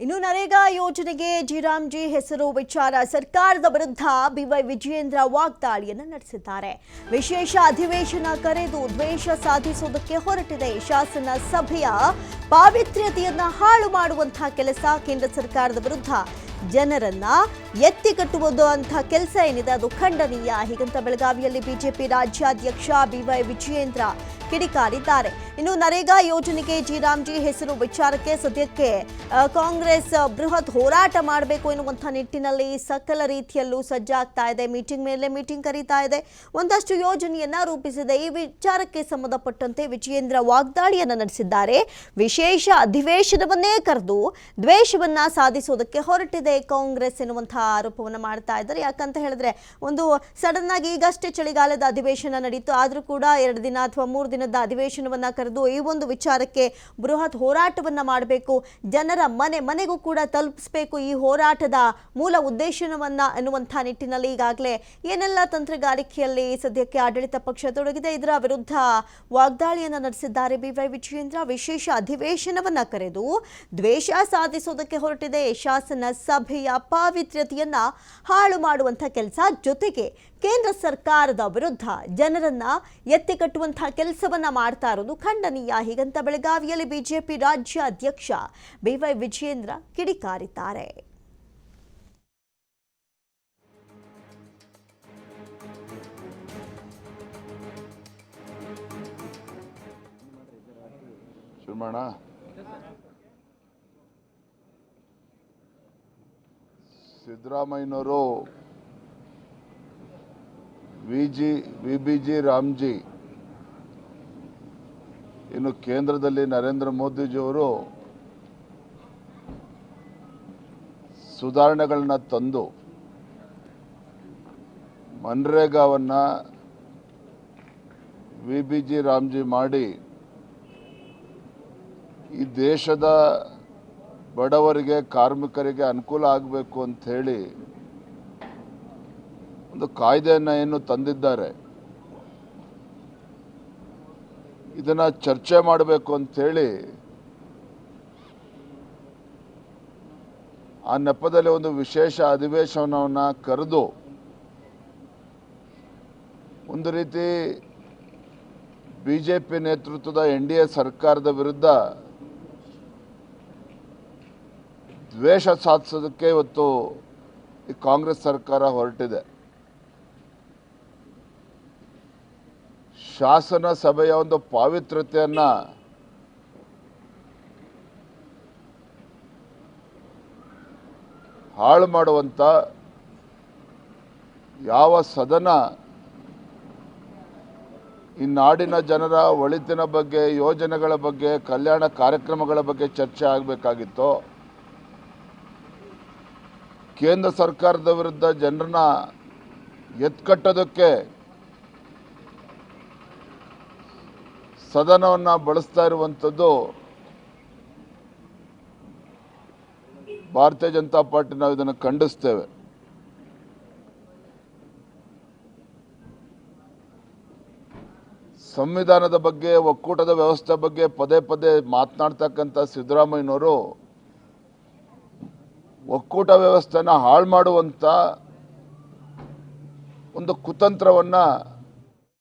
ಇನ್ನು ನರೇಗಾ ಯೋಜನೆಗೆ ಜಿರಾಮ್ಜಿ ಹೆಸರು ವಿಚಾರ ಸರ್ಕಾರದ ವಿರುದ್ಧ ಬಿವೈ ವಿಜಯೇಂದ್ರ ವಾಗ್ದಾಳಿಯನ್ನು ನಡೆಸಿದ್ದಾರೆ. ವಿಶೇಷ ಅಧಿವೇಶನ ಕರೆದು ದ್ವೇಷ ಸಾಧಿಸುವುದಕ್ಕೆ ಹೊರಟಿದೆ. ಶಾಸನ ಸಭೆಯ ಪಾವಿತ್ರ್ಯತೆಯನ್ನು ಹಾಳು ಮಾಡುವಂತಹ ಕೆಲಸ ಕೇಂದ್ರ ಸರ್ಕಾರದ ವಿರುದ್ಧ. ಜನರನ್ನ ಎತ್ತಿ ಕಟ್ಟುವುದು ಅಂತ ಕೆಲಸ ಏನಿದೆ ಅದು ಖಂಡನೀಯ. ಹೀಗಂತ ಬೆಳಗಾವಿಯಲ್ಲಿ ಬಿಜೆಪಿ ರಾಜ್ಯಾಧ್ಯಕ್ಷ ಬಿವೈ ವಿಜಯೇಂದ್ರ ಕಿಡಿಕಾರಿದ್ದಾರೆ. ಇನ್ನು ನರೇಗಾ ಯೋಜನೆಗೆ ಜಿರಾಮ್ಜಿ ಹೆಸರು ವಿಚಾರಕ್ಕೆ ಸದ್ಯಕ್ಕೆ ಆ, ಕಾಂಗ್ರೆಸ್ ಬೃಹತ್ ಹೋರಾಟ ಮಾಡಬೇಕು ಎನ್ನುವಂಥ ನಿಟ್ಟಿನಲ್ಲಿ ಸಕಲ ರೀತಿಯಲ್ಲೂ ಸಜ್ಜಾಗ್ತಾ ಇದೆ. ಮೀಟಿಂಗ್ ಮೇಲೆ ಮೀಟಿಂಗ್ ಕರೀತಾ ಇದೆ. ಒಂದಷ್ಟು ಯೋಜನೆಯನ್ನ ರೂಪಿಸಿದೆ. ಈ ವಿಚಾರಕ್ಕೆ ಸಂಬಂಧಪಟ್ಟಂತೆ ವಿಜಯೇಂದ್ರ ವಾಗ್ದಾಳಿಯನ್ನ ನಡೆಸಿದ್ದಾರೆ. ವಿಶೇಷ ಅಧಿವೇಶನವನ್ನೇ ಕರೆದು ದ್ವೇಷವನ್ನ ಸಾಧಿಸುವುದಕ್ಕೆ ಹೊರಟಿದೆ ಕಾಂಗ್ರೆಸ್ ಎನ್ನುವಂತಹ ಆರೋಪವನ್ನ ಮಾಡ್ತಾ ಇದ್ದಾರೆ. ಯಾಕಂತ ಹೇಳಿದ್ರೆ ಒಂದು ಸಡನ್ ಆಗಿ ಈಗಷ್ಟೇ ಚಳಿಗಾಲದ ಅಧಿವೇಶನ ನಡೀತು. ಆದ್ರೂ ಕೂಡ ಎರಡು ದಿನ ಅಥವಾ ಮೂರು ದಿನದ ಅಧಿವೇಶನವನ್ನ ಕರೆದು ಈ ಒಂದು ವಿಚಾರಕ್ಕೆ ಬೃಹತ್ ಹೋರಾಟವನ್ನ ಮಾಡಬೇಕು. ಜನರ ಮನೆ ಮನೆ ಮನೆಗೂ ಕೂಡ ತಲುಪಿಸಬೇಕು ಈ ಹೋರಾಟದ ಮೂಲ ಉದ್ದೇಶವನ್ನ ಎನ್ನುವಂಥ ನಿಟ್ಟಿನಲ್ಲಿ ಈಗಾಗಲೇ ಏನೆಲ್ಲ ತಂತ್ರಗಾರಿಕೆಯಲ್ಲಿ ಸದ್ಯಕ್ಕೆ ಆಡಳಿತ ಪಕ್ಷ ತೊಡಗಿದೆ, ಇದರ ವಿರುದ್ಧ ವಾಗ್ದಾಳಿಯನ್ನ ನಡೆಸಿದ್ದಾರೆ ಬಿವೈ ವಿಜಯೇಂದ್ರ. ವಿಶೇಷ ಅಧಿವೇಶನವನ್ನ ಕರೆದು ದ್ವೇಷ ಸಾಧಿಸೋದಕ್ಕೆ ಹೊರಟಿದೆ. ಶಾಸನ ಸಭೆಯ ಪಾವಿತ್ರ್ಯತೆಯನ್ನ ಹಾಳು ಮಾಡುವಂಥ ಕೆಲಸ ಜೊತೆಗೆ ಕೇಂದ್ರ ಸರ್ಕಾರದ ವಿರುದ್ಧ ಜನರನ್ನ ಎತ್ತಿ ಕಟ್ಟುವಂತಹ ಕೆಲಸವನ್ನ ಮಾಡ್ತಾ ಇರೋದು ಖಂಡನೀಯ. ಹೀಗಂತ ಬೆಳಗಾವಿಯಲ್ಲಿ ಬಿಜೆಪಿ ರಾಜ್ಯ ಅಧ್ಯಕ್ಷ ಬಿವೈ ವಿಜಯೇಂದ್ರ ಕಿಡಿಕಾರಿದ್ದಾರೆ. ಶುರು ಮಾಡೋಣ ಸಿದ್ದರಾಮಯ್ಯನವರು V G V B G Ramji. ಇನ್ನು ಕೇಂದ್ರದಲ್ಲಿ ನರೇಂದ್ರ ಮೋದಿಜಿಯವರು ಸುಧಾರಣೆಗಳನ್ನ ತಂದು ಮನ್ರೇಗಾವನ್ನು ವಿ ಬಿ ಜಿ ರಾಮ್ಜಿ ಮಾಡಿ ಈ ದೇಶದ ಬಡವರಿಗೆ, ಕಾರ್ಮಿಕರಿಗೆ ಅನುಕೂಲ ಆಗಬೇಕು ಅಂತ ಹೇಳಿ ಒಂದು ಕಾಯ್ದೆಯನ್ನು ಏನು ತಂದಿದ್ದಾರೆ. ಇದನ್ನು ಚರ್ಚೆ ಮಾಡಬೇಕು ಅಂಥೇಳಿ ಆ ನೆಪದಲ್ಲಿ ಒಂದು ವಿಶೇಷ ಅಧಿವೇಶನವನ್ನು ಕರೆದು ಒಂದು ರೀತಿ ಬಿ ಜೆ ಪಿ ನೇತೃತ್ವದ ಎನ್ ಡಿ ಎ ಸರ್ಕಾರದ ವಿರುದ್ಧ ದ್ವೇಷ ಸಾಧಿಸೋದಕ್ಕೆ ಇವತ್ತು ಈ ಕಾಂಗ್ರೆಸ್ ಸರ್ಕಾರ ಹೊರಟಿದೆ. ಶಾಸನ ಸಭೆಯ ಒಂದು ಪಾವಿತ್ರ್ಯತೆಯನ್ನ ಹಾಳು ಮಾಡುವಂಥ ಯಾವ ಸದನ ಈ ನಾಡಿನ ಜನರ ಒಳಿತಿನ ಬಗ್ಗೆ, ಯೋಜನೆಗಳ ಬಗ್ಗೆ, ಕಲ್ಯಾಣ ಕಾರ್ಯಕ್ರಮಗಳ ಬಗ್ಗೆ ಚರ್ಚೆ ಆಗಬೇಕಾಗಿತ್ತು, ಕೇಂದ್ರ ಸರ್ಕಾರದ ವಿರುದ್ಧ ಜನರನ್ನ ಎತ್ಕಟ್ಟೋದಕ್ಕೆ ಸದನವನ್ನು ಬಳಸ್ತಾ ಇರುವಂಥದ್ದು ಭಾರತೀಯ ಜನತಾ ಪಾರ್ಟಿ ನಾವು ಇದನ್ನು ಖಂಡಿಸ್ತೇವೆ. ಸಂವಿಧಾನದ ಬಗ್ಗೆ, ಒಕ್ಕೂಟದ ವ್ಯವಸ್ಥೆ ಬಗ್ಗೆ ಪದೇ ಪದೇ ಮಾತನಾಡ್ತಕ್ಕಂಥ ಸಿದ್ದರಾಮಯ್ಯನವರು ಒಕ್ಕೂಟ ವ್ಯವಸ್ಥೆನ ಹಾಳು ಮಾಡುವಂಥ ಒಂದು ಕುತಂತ್ರವನ್ನು